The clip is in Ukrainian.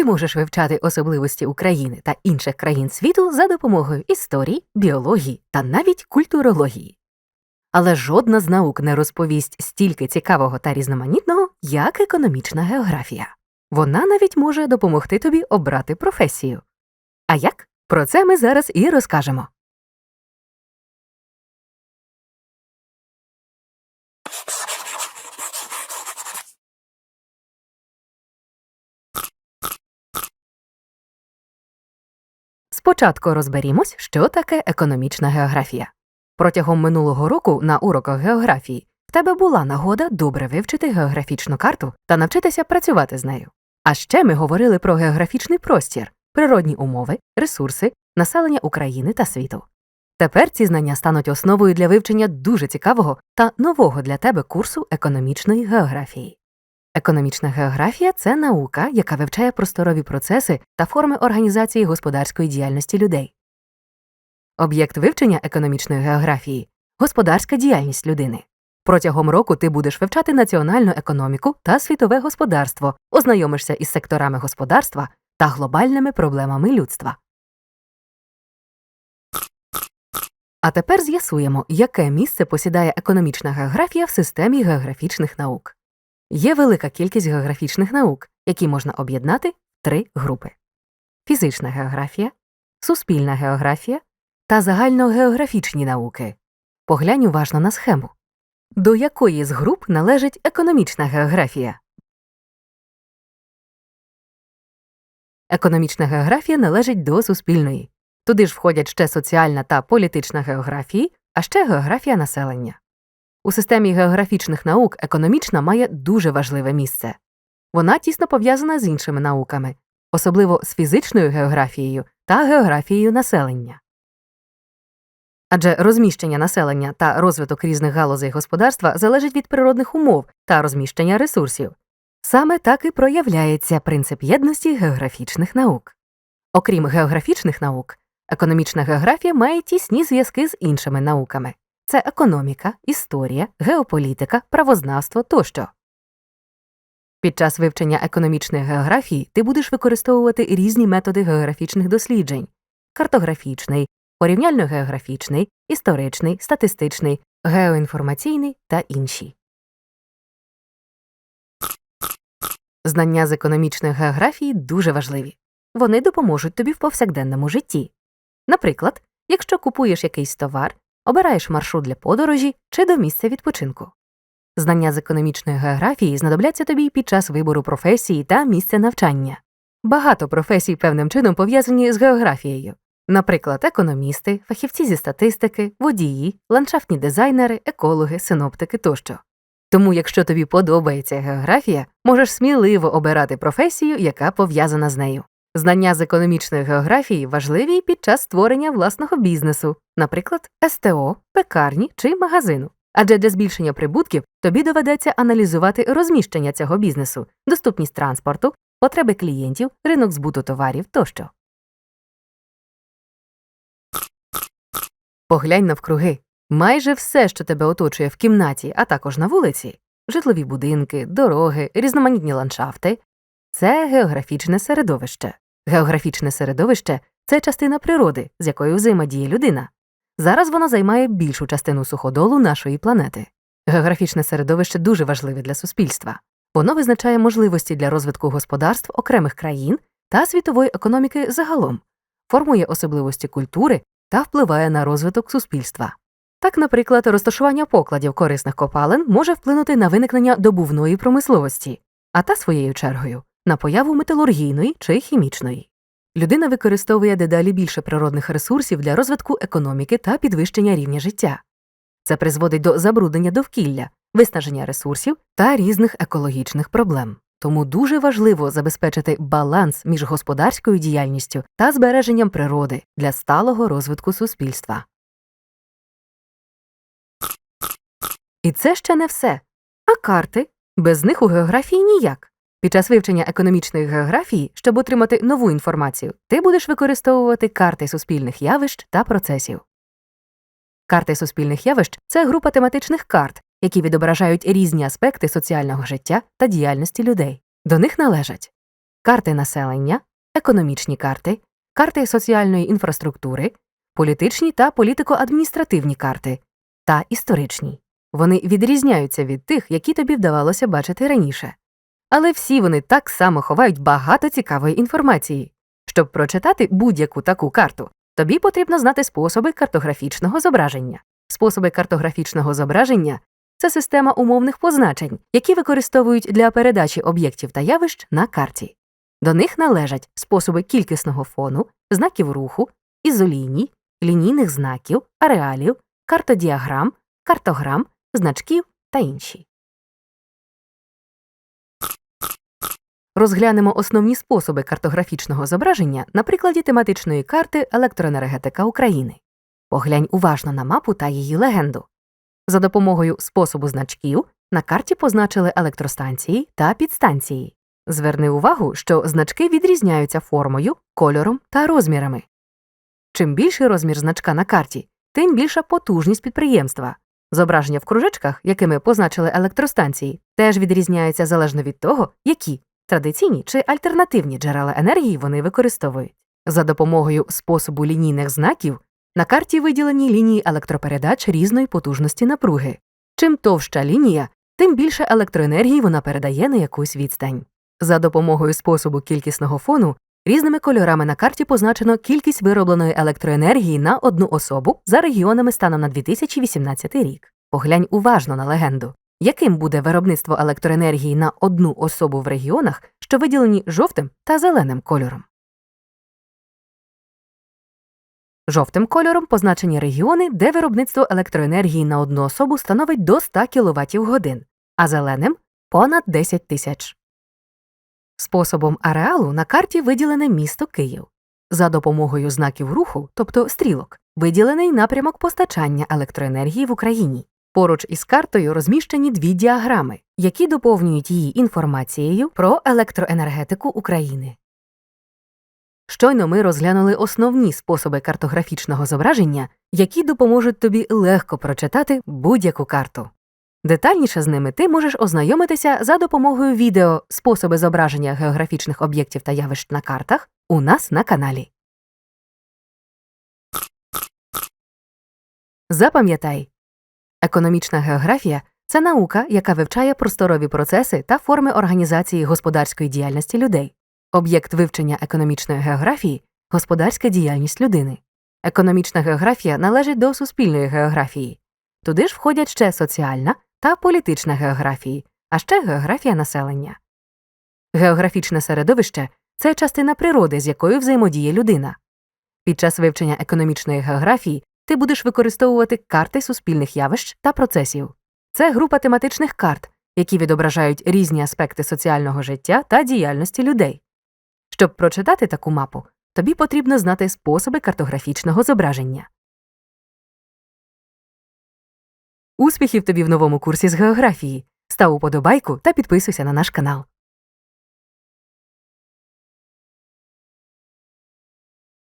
Ти можеш вивчати особливості України та інших країн світу за допомогою історії, біології та навіть культурології. Але жодна з наук не розповість стільки цікавого та різноманітного, як економічна географія. Вона навіть може допомогти тобі обрати професію. А як? Про це ми зараз і розкажемо. Спочатку розберімось, що таке економічна географія. Протягом минулого року на уроках географії в тебе була нагода добре вивчити географічну карту та навчитися працювати з нею. А ще ми говорили про географічний простір, природні умови, ресурси, населення України та світу. Тепер ці знання стануть основою для вивчення дуже цікавого та нового для тебе курсу економічної географії. Економічна географія це наука, яка вивчає просторові процеси та форми організації господарської діяльності людей. Об'єкт вивчення економічної географії господарська діяльність людини. Протягом року ти будеш вивчати національну економіку та світове господарство, ознайомишся із секторами господарства та глобальними проблемами людства. А тепер з'ясуємо, яке місце посідає економічна географія в системі географічних наук. Є велика кількість географічних наук, які можна об'єднати в три групи: фізична географія, суспільна географія та загальногеографічні науки. Поглянь уважно на схему. До якої з груп належить економічна географія? Економічна географія належить до суспільної. Туди ж входять ще соціальна та політична географії, а ще географія населення. У системі географічних наук економічна має дуже важливе місце. Вона тісно пов'язана з іншими науками, особливо з фізичною географією та географією населення. Адже розміщення населення та розвиток різних галузей господарства залежить від природних умов та розміщення ресурсів. Саме так і проявляється принцип єдності географічних наук. Окрім географічних наук, економічна географія має тісні зв'язки з іншими науками це економіка, історія, геополітика, правознавство тощо. Під час вивчення економічної географії ти будеш використовувати різні методи географічних досліджень картографічний, порівняльно-географічний, історичний, статистичний, геоінформаційний та інші. Знання з економічної географії дуже важливі. Вони допоможуть тобі в повсякденному житті. Наприклад, якщо купуєш якийсь товар, обираєш маршрут для подорожі чи до місця відпочинку. Знання з економічної географії знадобляться тобі під час вибору професії та місця навчання. Багато професій певним чином пов'язані з географією, наприклад, економісти, фахівці зі статистики, водії, ландшафтні дизайнери, екологи, синоптики тощо. Тому, якщо тобі подобається географія, можеш сміливо обирати професію, яка пов'язана з нею. Знання з економічної географії важливі під час створення власного бізнесу, наприклад, СТО, пекарні чи магазину. Адже для збільшення прибутків тобі доведеться аналізувати розміщення цього бізнесу, доступність транспорту, потреби клієнтів, ринок збуту товарів тощо. Поглянь навкруги. Майже все, що тебе оточує в кімнаті, а також на вулиці житлові будинки, дороги, різноманітні ландшафти це географічне середовище. Географічне середовище це частина природи, з якою взаємодіє людина. Зараз воно займає більшу частину суходолу нашої планети. Географічне середовище дуже важливе для суспільства. Воно визначає можливості для розвитку господарств окремих країн та світової економіки загалом, формує особливості культури та впливає на розвиток суспільства. Так, наприклад, розташування покладів корисних копалин може вплинути на виникнення добувної промисловості, а та своєю чергою на появу металургійної чи хімічної. Людина використовує дедалі більше природних ресурсів для розвитку економіки та підвищення рівня життя. Це призводить до забруднення довкілля, виснаження ресурсів та різних екологічних проблем. Тому дуже важливо забезпечити баланс між господарською діяльністю та збереженням природи для сталого розвитку суспільства. І це ще не все. А карти без них у географії ніяк. Під час вивчення економічної географії, щоб отримати нову інформацію, ти будеш використовувати карти суспільних явищ та процесів. Карти суспільних явищ це група тематичних карт, які відображають різні аспекти соціального життя та діяльності людей. До них належать карти населення, економічні карти, карти соціальної інфраструктури, політичні та політико-адміністративні карти та історичні. Вони відрізняються від тих, які тобі вдавалося бачити раніше. Але всі вони так само ховають багато цікавої інформації. Щоб прочитати будь-яку таку карту, тобі потрібно знати способи картографічного зображення. Способи картографічного зображення це система умовних позначень, які використовують для передачі об'єктів та явищ на карті. До них належать способи кількісного фону, знаків руху, ізоліній, лінійних знаків, ареалів, картодіаграм, картограм, значків та інші. Розглянемо основні способи картографічного зображення на прикладі тематичної карти Електроенергетика України. Поглянь уважно на мапу та її легенду. За допомогою способу значків на карті позначили електростанції та підстанції. Зверни увагу, що значки відрізняються формою, кольором та розмірами. Чим більший розмір значка на карті, тим більша потужність підприємства. Зображення в кружечках, якими позначили електростанції, теж відрізняються залежно від того, які традиційні чи альтернативні джерела енергії вони використовують. За допомогою способу лінійних знаків на карті виділені лінії електропередач різної потужності напруги. Чим товща лінія, тим більше електроенергії вона передає на якусь відстань. За допомогою способу кількісного фону різними кольорами на карті позначено кількість виробленої електроенергії на одну особу за регіонами станом на 2018 рік. Поглянь уважно на легенду. Яким буде виробництво електроенергії на одну особу в регіонах, що виділені жовтим та зеленим кольором? Жовтим кольором позначені регіони, де виробництво електроенергії на одну особу становить до 100 кВт годин, а зеленим понад 10 тисяч. Способом ареалу на карті виділене місто Київ. За допомогою знаків руху, тобто стрілок, виділений напрямок постачання електроенергії в Україні. Поруч із картою розміщені дві діаграми, які доповнюють її інформацією про електроенергетику України. Щойно ми розглянули основні способи картографічного зображення, які допоможуть тобі легко прочитати будь-яку карту. Детальніше з ними ти можеш ознайомитися за допомогою відео способи зображення географічних об'єктів та явищ на картах у нас на каналі. Запам'ятай, економічна географія це наука, яка вивчає просторові процеси та форми організації господарської діяльності людей. Об'єкт вивчення економічної географії господарська діяльність людини. Економічна географія належить до суспільної географії. Туди ж входять ще соціальна та політична географії, а ще географія населення. Географічне середовище це частина природи, з якою взаємодіє людина. Під час вивчення економічної географії ти будеш використовувати карти суспільних явищ та процесів. Це група тематичних карт, які відображають різні аспекти соціального життя та діяльності людей. Щоб прочитати таку мапу, тобі потрібно знати способи картографічного зображення. Успіхів тобі в новому курсі з географії. Став уподобайку та підписуйся на наш канал.